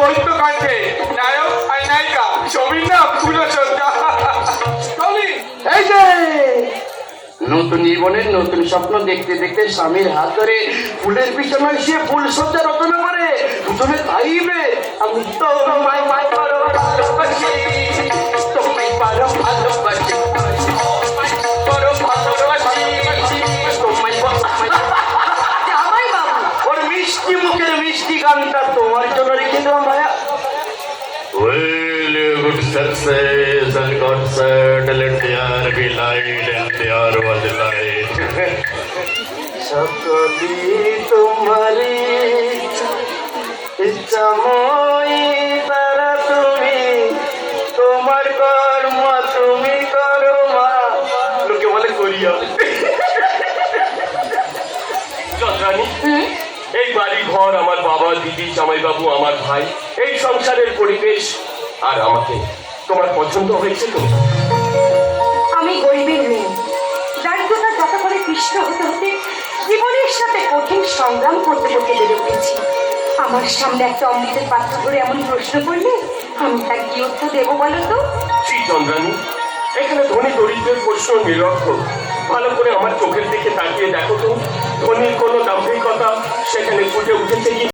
কাঁদছে নায়ক আর নায়িকা ছবির নাম এই যে! নতুন জীবনের নতুন স্বপ্ন দেখতে দেখতে স্বামীর হাত ধরে ফুলের বিছানায় সে ফুল সজ্জা রচনা করে দুজনে তাইবে আমি তো মাই পারো ভালোবাসি পারো ভালোবাসি মিষ্টি মুখের মিষ্টি গানটা তোমার জন্য let the air be light and the air was light. সকলি তোমারি ইচ্ছাময়ী তারা তুমি তোমার কর্ম তুমি করো মা লোকে বলে করিয়া এই বাড়ি ঘর আমার বাবা দিদি জামাইবাবু আমার ভাই এই সংসারের পরিবেশ আর আমাকে তোমার পছন্দ হয়েছে তো? আমি গরিবের মেয়ে। দারিদ্রতা যত করে কৃষ্ণ হতে হতে জীবনের সাথে কঠিন সংগ্রাম করতে করতে বেড়ে উঠেছি। আমার সামনে একটা অমৃতের পাত্র ধরে এমন প্রশ্ন করলে আমি তার কি উত্তর দেবো বলো তো? শ্রী চন্দ্রানী এখানে ধনী দরিদ্রের প্রশ্ন নিরর্থক। ভালো করে আমার চোখের দিকে তাকিয়ে দেখো তো। ধনীর কোনো দাম্ভিকতা সেখানে ফুটে উঠেছে কি?